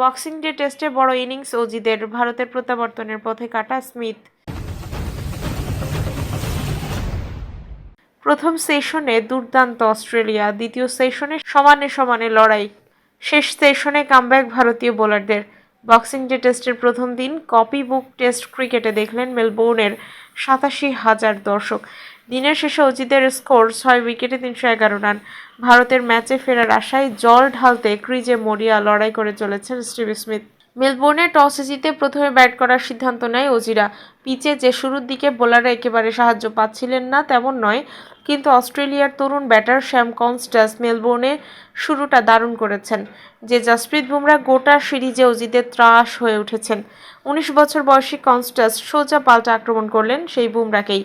Boxing day টেস্টে বড় innings অজিদের ভারতের প্রত্যাবর্তনের পথে কাটা স্মিথ। প্রথম সেশনে দুর্দান্ত অস্ট্রেলিয়া, দ্বিতীয় সেশনে সমানে সমানে লড়াই। শেষ সেশনে কামব্যাক ভারতীয় বোলারদের। বক্সিং ডে টেস্টের প্রথম দিন কপি বুক টেস্ট ক্রিকেটে দেখলেন মেলবোর্নের সাতাশি হাজার দর্শক। দিনের শেষে অজিতের স্কোর ছয় উইকেটে তিনশো এগারো রান। ভারতের ম্যাচে ফেরার আশায় জল ঢালতে ক্রিজে মরিয়া লড়াই করে চলেছেন স্টিভ স্মিথ। মেলবোর্নে টসে জিতে প্রথমে ব্যাট করার সিদ্ধান্ত নেয় অজিরা পিচে যে শুরুর দিকে বোলাররা একেবারে সাহায্য পাচ্ছিলেন না, তেমন নয়, কিন্তু অস্ট্রেলিয়ার তরুণ ব্যাটার শ্যাম কনস্টাস মেলবোর্নে শুরুটা দারুণ করেছেন, যে জাসপ্রীত বুমরা গোটা সিরিজে অজিতের ত্রাস হয়ে উঠেছেন। উনিশ বছর বয়সী কনস্টাস সোজা পাল্টা আক্রমণ করলেন সেই বুমরাকেই,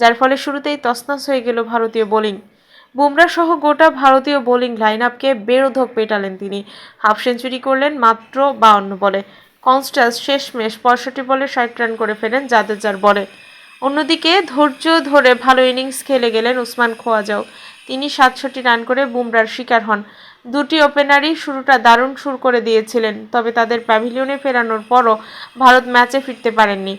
যার ফলে শুরুতেই তছনছ হয়ে গেল ভারতীয় বোলিং। বুমরা সহ গোটা ভারতীয় বোলিং লাইন আপকে বেরোধক পেটালেন তিনি। হাফ সেঞ্চুরি করলেন মাত্র বাউন্ন বলে। কনস্টাস শেষমেশ পঁয়ষট্টি বলে ষাট রান করে ফেলেন জাদেজার বলে। অন্যদিকে ধৈর্য ধরে ভালো ইনিংস খেলে গেলেন উসমান খোয়াজাও। তিনি সাতষট্টি রান করে বুমরার শিকার হন। দুটি ওপেনারই শুরুটা দারুণ শুরু করে দিয়েছিলেন, তবে তাদের প্যাভিলিয়নে ফেরানোর পরও ভারত ম্যাচে ফিরতে পারেননি।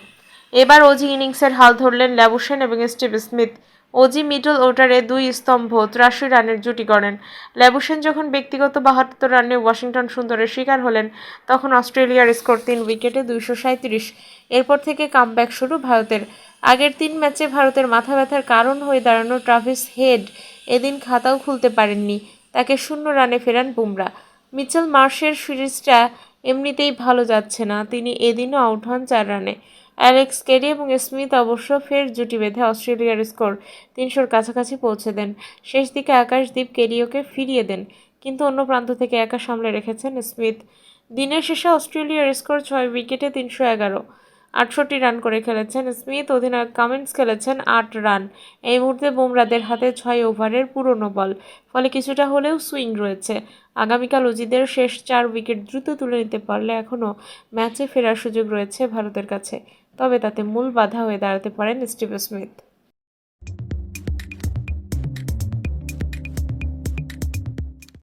এবার অজি ইনিংসের হাল ধরলেন ল্যাবুসেন এবং স্টিভ স্মিথ। অজি মিডল অর্ডারে দুই স্তম্ভ ত্রাশি রানের জুটি করেন ল্যাবুসেন যখন ব্যক্তিগত বাহাত্তর রানে ওয়াশিংটন সুন্দরের শিকার হলেন, তখন অস্ট্রেলিয়ার স্কোর তিন উইকেটে দুইশো সাঁত্রিশ এরপর থেকে কামব্যাক শুরু ভারতের। আগের তিন ম্যাচে ভারতের মাথা ব্যথার কারণ হয়ে দাঁড়ানো ট্রাভিস হেড এদিন খাতাও খুলতে পারেননি। তাকে শূন্য রানে ফেরান বুমরা। মিচেল মার্শের সিরিজটা এমনিতেই ভালো যাচ্ছে না। তিনি এদিনও আউট হন চার রানে। অ্যালেক্স কেরি এবং স্মিথ অবশ্য ফের জুটি বেঁধে অস্ট্রেলিয়ার স্কোর তিনশোর কাছাকাছি পৌঁছে দেন। শেষ দিকে আকাশদ্বীপ কেরিওকে ফিরিয়ে দেন, কিন্তু অন্য প্রান্ত থেকে একা সামলে রেখেছেন স্মিথ। দিনের শেষে অস্ট্রেলিয়ার স্কোর ছয় উইকেটে তিনশো এগারো। আটষট্টি রান করে খেলেছেন স্মিথ, অধিনায়ক কামিন্স খেলেছেন আট রান। এই মুহূর্তে বুমরাদের হাতে ছয় ওভারের পুরনো বল, ফলে কিছুটা হলেও সুইং রয়েছে। আগামীকাল অজিদের শেষ চার উইকেট দ্রুত তুলে নিতে পারলে এখনও ম্যাচে ফেরার সুযোগ রয়েছে ভারতের কাছে। তবে তাতে মূল বাধা হয়ে দাঁড়াতে পারেন স্টিভ স্মিথ।